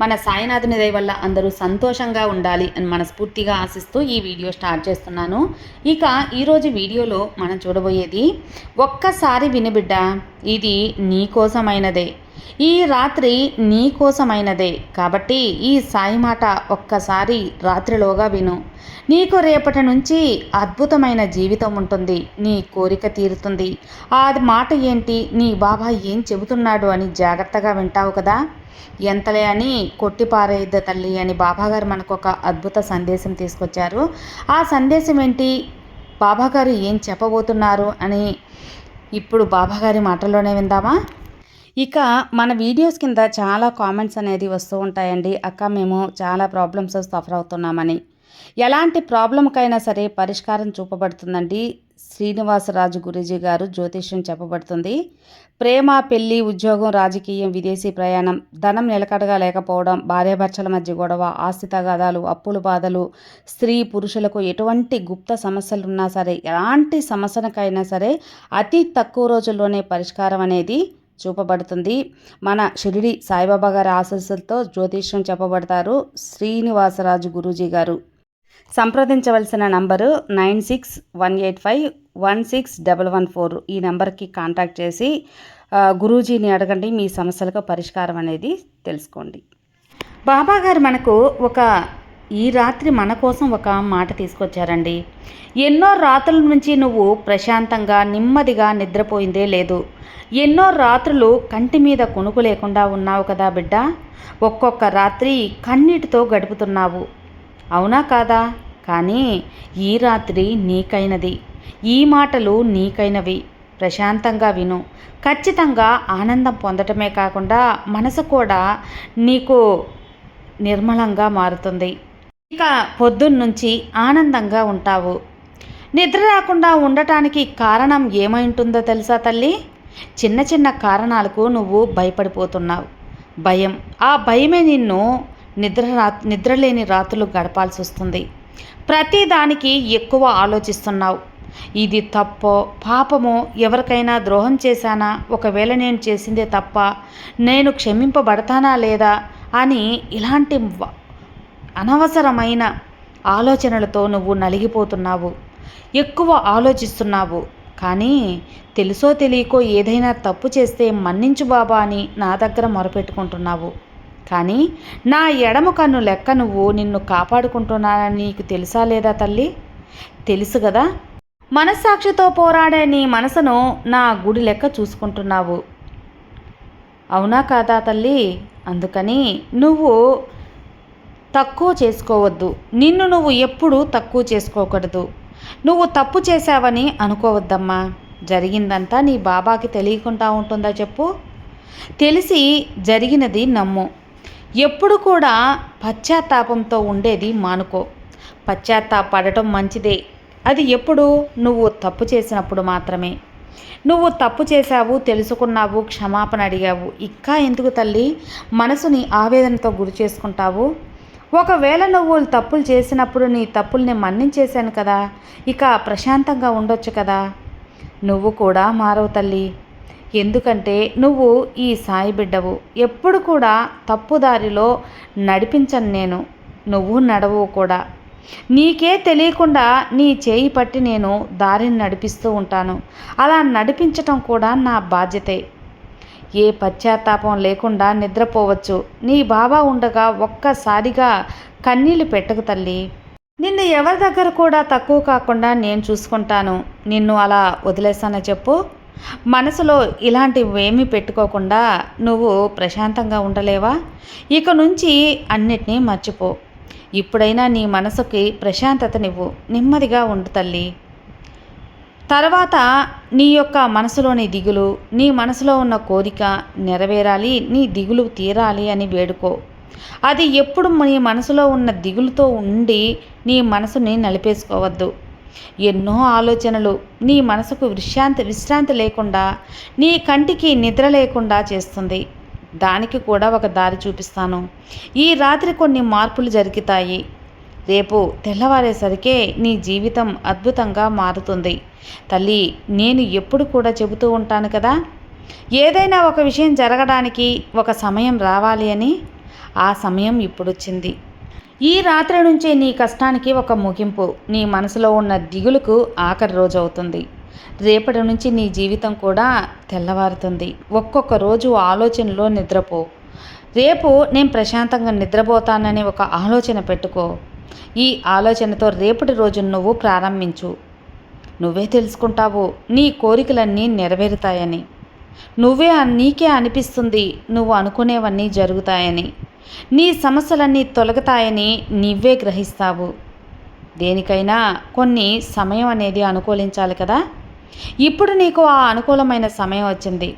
మన సాయినాథుని దయ వల్ల అందరూ సంతోషంగా ఉండాలి అని మనస్ఫూర్తిగా ఆశిస్తూ ఈ వీడియో స్టార్ట్ చేస్తున్నాను. ఇక ఈరోజు వీడియోలో మనం చూడబోయేది ఒక్కసారి వినిబిడ్డ ఇది నీ కోసమైనదే. ఈ రాత్రి నీ కోసమైనదే. కాబట్టి ఈ సాయి మాట ఒక్కసారి రాత్రిలోగా విను. నీకు రేపటి నుంచి అద్భుతమైన జీవితం ఉంటుంది. నీ కోరిక తీరుతుంది. ఆ మాట ఏంటి? నీ బాబా ఏం చెబుతున్నాడు అని జాగ్రత్తగా వింటావు కదా. ఎంతలే అని కొట్టిపారేద్ద తల్లి అని బాబాగారు మనకు ఒక అద్భుత సందేశం తీసుకొచ్చారు. ఆ సందేశం ఏంటి? బాబాగారు ఏం చెప్పబోతున్నారు అని ఇప్పుడు బాబాగారి మాటల్లోనే విందామా? ఇక మన వీడియోస్ కింద చాలా కామెంట్స్ అనేది వస్తూ ఉంటాయండి. అక్క మేము చాలా ప్రాబ్లమ్స్ సఫర్ అవుతున్నామని. ఎలాంటి ప్రాబ్లంకైనా సరే పరిష్కారం చూపబడుతుందండి. శ్రీనివాసరాజు గురూజీ గారు జ్యోతిష్యం చెప్పబడుతుంది. ప్రేమ పెళ్ళి ఉద్యోగం రాజకీయం విదేశీ ప్రయాణం ధనం నిలకడగా లేకపోవడం భార్యాభర్తల మధ్య గొడవ ఆస్తి తగాదాలు అప్పుల బాధలు స్త్రీ పురుషులకు ఎటువంటి గుప్త సమస్యలు ఉన్నా సరే ఎలాంటి సమస్యలకైనా సరే అతి తక్కువ రోజుల్లోనే పరిష్కారం అనేది చూపబడుతుంది. మన షిరిడి సాయిబాబా గారి ఆశస్సులతో జ్యోతిష్యం చెప్పబడతారు శ్రీనివాసరాజు గురూజీ గారు. సంప్రదించవలసిన number nine six one eight five one six double one four. ఈ నెంబర్కి కాంటాక్ట్ చేసి గురూజీని అడగండి మీ సమస్యలకు పరిష్కారం అనేది తెలుసుకోండి. బాబా గారు మనకు ఒక ఈ రాత్రి మన కోసం ఒక మాట తీసుకొచ్చారండి. ఎన్నో రాత్రుల నుంచి నువ్వు ప్రశాంతంగా నెమ్మదిగా నిద్రపోయిందే లేదు. ఎన్నో రాత్రులు కంటి మీద కొనుకు లేకుండా ఉన్నావు కదా బిడ్డ. ఒక్కొక్క రాత్రి కన్నీటితో గడుపుతున్నావు. అవునా కాదా? కానీ ఈ రాత్రి నీకైనది. ఈ మాటలు నీకైనవి. ప్రశాంతంగా విను. ఖచ్చితంగా ఆనందం పొందటమే కాకుండా మనసు కూడా నీకు నిర్మలంగా మారుతుంది. ఇక పొద్దున్నుంచి ఆనందంగా ఉంటావు. నిద్ర రాకుండా ఉండటానికి కారణం ఏమై ఉంటుందో తెలుసా తల్లి? చిన్న చిన్న కారణాలకు నువ్వు భయపడిపోతున్నావు. భయం. ఆ భయమే నిన్ను నిద్ర రా నిద్రలేని రాత్రులు గడపాల్సి వస్తుంది. ప్రతి దానికి ఎక్కువ ఆలోచిస్తున్నావు. ఇది తప్పో పాపమో ఎవరికైనా ద్రోహం చేశానా? ఒకవేళ నేను చేసిందే తప్ప నేను క్షమింపబడతానా లేదా? అని ఇలాంటి అనవసరమైన ఆలోచనలతో నువ్వు నలిగిపోతున్నావు. ఎక్కువ ఆలోచిస్తున్నావు. కానీ తెలుసో తెలియకో ఏదైనా తప్పు చేస్తే మన్నించు బాబా అని నా దగ్గర మొరపెట్టుకుంటున్నావు. కానీ నా ఎడమ కన్ను లెక్క నువ్వు నిన్ను కాపాడుకుంటున్నానని నీకు తెలుసా లేదా తల్లి? తెలుసు కదా. మనస్సాక్షితో పోరాడే నీ మనసును నా గుడి లెక్క చూసుకుంటున్నావు. అవునా కాదా తల్లి? అందుకని నువ్వు తక్కువ చేసుకోవద్దు. నిన్ను నువ్వు ఎప్పుడూ తక్కువ చేసుకోకూడదు. నువ్వు తప్పు చేశావని అనుకోవద్దమ్మా. జరిగిందంతా నీ బాబాకి తెలియకుండా ఉంటుందా చెప్పు? తెలిసి జరిగినది నమ్ము. ఎప్పుడు కూడా పశ్చాత్తాపంతో ఉండేది మానుకో. పశ్చాత్తాపడటం మంచిదే. అది ఎప్పుడు? నువ్వు తప్పు చేసినప్పుడు మాత్రమే. నువ్వు తప్పు చేశావు తెలుసుకున్నావు క్షమాపణ అడిగావు. ఇంకా ఎందుకు తల్లి? మనసుని ఆవేదనతో గురి చేసుకుంటావు. ఒకవేళ నువ్వు తప్పులు చేసినప్పుడు నీ తప్పుల్ని మన్నించేశాను కదా ఇక ప్రశాంతంగా ఉండొచ్చు కదా. నువ్వు కూడా మారవు తల్లి. ఎందుకంటే నువ్వు ఈ సాయి బిడ్డవు. ఎప్పుడు కూడా తప్పుదారిలో నడిపించను నేను. నువ్వు నడవు కూడా. నీకే తెలియకుండా నీ చేయి పట్టి నేను దారిని నడిపిస్తూ ఉంటాను. అలా నడిపించటం కూడా నా బాధ్యతే. ఏ పశ్చాత్తాపం లేకుండా నిద్రపోవచ్చు. నీ బాబా ఉండగా ఒక్కసారిగా కన్నీళ్ళు పెట్టకు తల్లి. నిన్ను ఎవరి దగ్గర కూడా తక్కువ కాకుండా నేను చూసుకుంటాను. నిన్ను అలా వదిలేస్తానని చెప్పు? మనసులో ఇలాంటివేమీ పెట్టుకోకుండా నువ్వు ప్రశాంతంగా ఉండలేవా? ఇక నుంచి అన్నిటినీ మర్చిపో. ఇప్పుడైనా నీ మనసుకి ప్రశాంతతనివ్వు. నెమ్మదిగా ఉండు తల్లి. తర్వాత నీ యొక్క మనసులోని దిగులు నీ మనసులో ఉన్న కోరిక నెరవేరాలి నీ దిగులు తీరాలి అని వేడుకో. అది ఎప్పుడు నీ మనసులో ఉన్న దిగులుతో ఉండి నీ మనసుని నలిపేసుకోవద్దు. ఎన్నో ఆలోచనలు. నీ మనసుకు విశ్రాంతి విశ్రాంతి లేకుండా నీ కంటికి నిద్ర లేకుండా చేస్తుంది. దానికి కూడా ఒక దారి చూపిస్తాను. ఈ రాత్రి కొన్ని మార్పులు జరుగుతాయి. రేపు తెల్లవారేసరికే నీ జీవితం అద్భుతంగా మారుతుంది. తల్లి నేను ఎప్పుడు కూడా చెబుతూ ఉంటాను కదా. ఏదైనా ఒక విషయం జరగడానికి ఒక సమయం రావాలి అని. ఆ సమయం ఇప్పుడొచ్చింది ఈ రాత్రి నుంచే నీ కష్టానికి ఒక ముగింపు. నీ మనసులో ఉన్న దిగులుకు ఆఖరి రోజు అవుతుంది రేపటి నుంచి నీ జీవితం కూడా తెల్లవారుతుంది. ఒక్కొక్క రోజు ఆలోచనలో నిద్రపో. రేపు నేను ప్రశాంతంగా నిద్రపోతానని ఒక ఆలోచన పెట్టుకో. ఈ ఆలోచనతో రేపటి రోజు నువ్వు ప్రారంభించు. నువ్వే తెలుసుకుంటావు నీ కోరికలన్నీ నెరవేరుతాయని. నువ్వే నీకే అనిపిస్తుంది నువ్వు అనుకునేవన్నీ జరుగుతాయని. నీ సమస్యలన్నీ తొలగతాయని నువ్వే గ్రహిస్తావు. దేనికైనా కొన్ని సమయం అనేది అనుకూలించాలి కదా? ఇప్పుడు నీకు ఆ అనుకూలమైన సమయం వచ్చింది.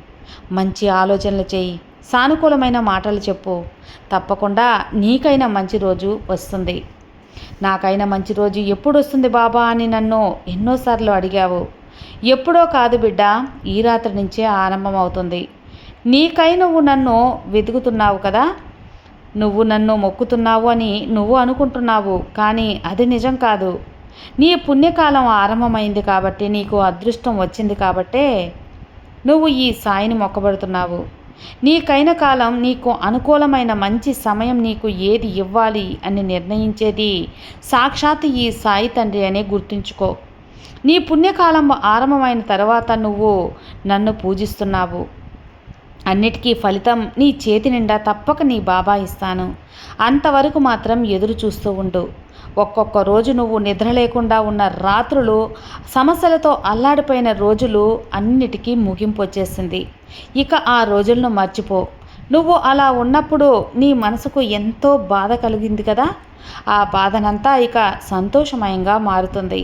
మంచి ఆలోచనలు చేయి. సానుకూలమైన మాటలు చెప్పు. తప్పకుండా నీకైనా మంచి రోజు వస్తుంది. నాకైనా మంచి రోజు ఎప్పుడు వస్తుంది బాబా అని నన్ను ఎన్నోసార్లు అడిగావు. ఎప్పుడో కాదు బిడ్డ ఈ రాత్రి నుంచే ఆరంభం అవుతుంది నీకై నువ్వు నన్ను వెతుకుతున్నావు కదా? నువ్వు నన్ను మొక్కుతున్నావు అని నువ్వు అనుకుంటున్నావు కానీ అది నిజం కాదు. నీ పుణ్యకాలం ఆరంభమైంది కాబట్టి నీకు అదృష్టం వచ్చింది కాబట్టే నువ్వు ఈ సాయిని మొక్కబడుతున్నావు. నీకైన కాలం నీకు అనుకూలమైన మంచి సమయం నీకు ఏది ఇవ్వాలి అని నిర్ణయించేది సాక్షాత్ ఈ సాయి తండ్రి అనే గుర్తుంచుకో. నీ పుణ్యకాలం ఆరంభమైన తర్వాత నువ్వు నన్ను పూజిస్తున్నావు. అన్నిటికీ ఫలితం నీ చేతి నిండా తప్పక నీ బాబా ఇస్తాను. అంతవరకు మాత్రం ఎదురు చూస్తూ ఉండు. ఒక్కొక్క రోజు నువ్వు నిద్ర లేకుండా ఉన్న రాత్రులు సమస్యలతో అల్లాడిపోయిన రోజులు అన్నిటికీ ముగింపు వచ్చేసింది. ఇక ఆ రోజులను మర్చిపో. నువ్వు అలా ఉన్నప్పుడు నీ మనసుకు ఎంతో బాధ కలిగింది కదా? ఆ బాధనంతా ఇక సంతోషమయంగా మారుతుంది.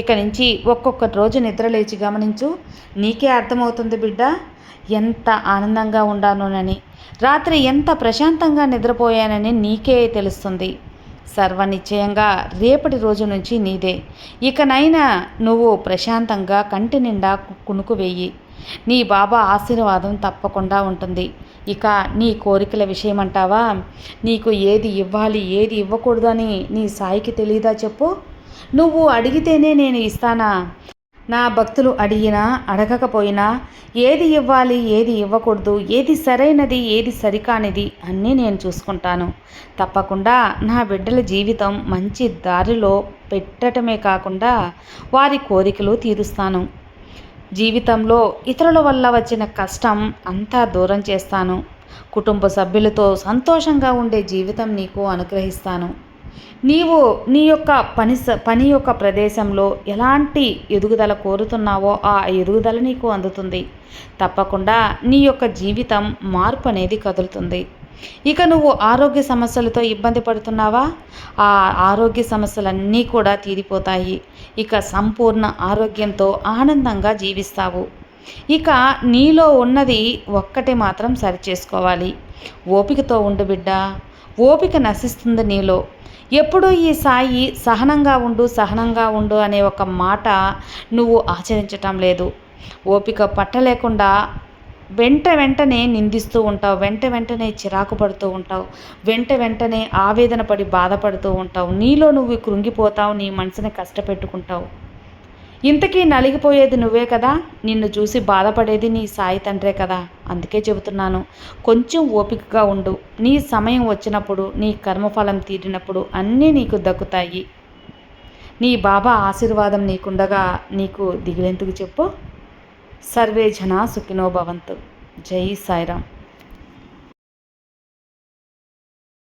ఇక నుంచి ఒక్కొక్క రోజు నిద్రలేచి గమనించు. నీకే అర్థమవుతుంది బిడ్డ ఎంత ఆనందంగా ఉండానోనని. రాత్రి ఎంత ప్రశాంతంగా నిద్రపోయానని నీకే తెలుస్తుంది. సర్వనిశ్చయంగా రేపటి రోజు నుంచి నీదే. ఇకనైనా నువ్వు ప్రశాంతంగా కంటి నిండా కునుకు వేయి. నీ బాబా ఆశీర్వాదం తప్పకుండా ఉంటుంది. ఇక నీ కోరికల విషయం అంటావా నీకు ఏది ఇవ్వాలి ఏది ఇవ్వకూడదని నీ సాయికి తెలియదా చెప్పు. నువ్వు అడిగితేనే నేను ఇస్తానా? నా భక్తులు అడిగినా అడగకపోయినా ఏది ఇవ్వాలి ఏది ఇవ్వకూడదు ఏది సరైనది ఏది సరికానిది అన్నీ నేను చూసుకుంటాను. తప్పకుండా నా బిడ్డల జీవితం మంచి దారిలో పెట్టడమే కాకుండా వారి కోరికలు తీరుస్తాను. జీవితంలో ఇతరుల వల్ల వచ్చిన కష్టం అంతా దూరం చేస్తాను. కుటుంబ సభ్యులతో సంతోషంగా ఉండే జీవితం నీకు అనుగ్రహిస్తాను. నీవు నీ యొక్క పని పని యొక్క ప్రదేశంలో ఎలాంటి ఎదుగుదల కోరుతున్నావో ఆ ఎదుగుదల నీకు అందుతుంది. తప్పకుండా నీ యొక్క జీవితం మార్పు అనేది కదులుతుంది. ఇక నువ్వు ఆరోగ్య సమస్యలతో ఇబ్బంది పడుతున్నావా? ఆ ఆరోగ్య సమస్యలన్నీ కూడా తీరిపోతాయి. ఇక సంపూర్ణ ఆరోగ్యంతో ఆనందంగా జీవిస్తావు. ఇక నీలో ఉన్నది ఒక్కటి మాత్రం సరిచేసుకోవాలి. ఓపికతో ఉండు బిడ్డ. ఓపిక నశిస్తుంది నీలో. ఎప్పుడూ ఈ సాయి సహనంగా ఉండు సహనంగా ఉండు అనే ఒక మాట నువ్వు ఆచరించటం లేదు. ఓపిక పట్టలేకుండా వెంట వెంటనే నిందిస్తూ ఉంటావు వెంట వెంటనే చిరాకు పడుతూ ఉంటావు వెంట వెంటనే ఆవేదన పడి బాధపడుతూ ఉంటావు. నీలో నువ్వు కృంగిపోతావు నీ మనసుని కష్టపెట్టుకుంటావు. ఇంతకీ నలిగిపోయేది నువ్వే కదా? నిన్ను చూసి బాధపడేది నీ సాయి తండ్రే కదా? అందుకే చెబుతున్నాను కొంచెం ఓపికగా ఉండు. నీ సమయం వచ్చినప్పుడు నీ కర్మఫలం తీరినప్పుడు అన్నీ నీకు దక్కుతాయి. నీ బాబా ఆశీర్వాదం నీకుండగా నీకు దిగులెందుకు చెప్పు? సర్వే జన సుఖినో భవంతు. జై సాయిరామ్.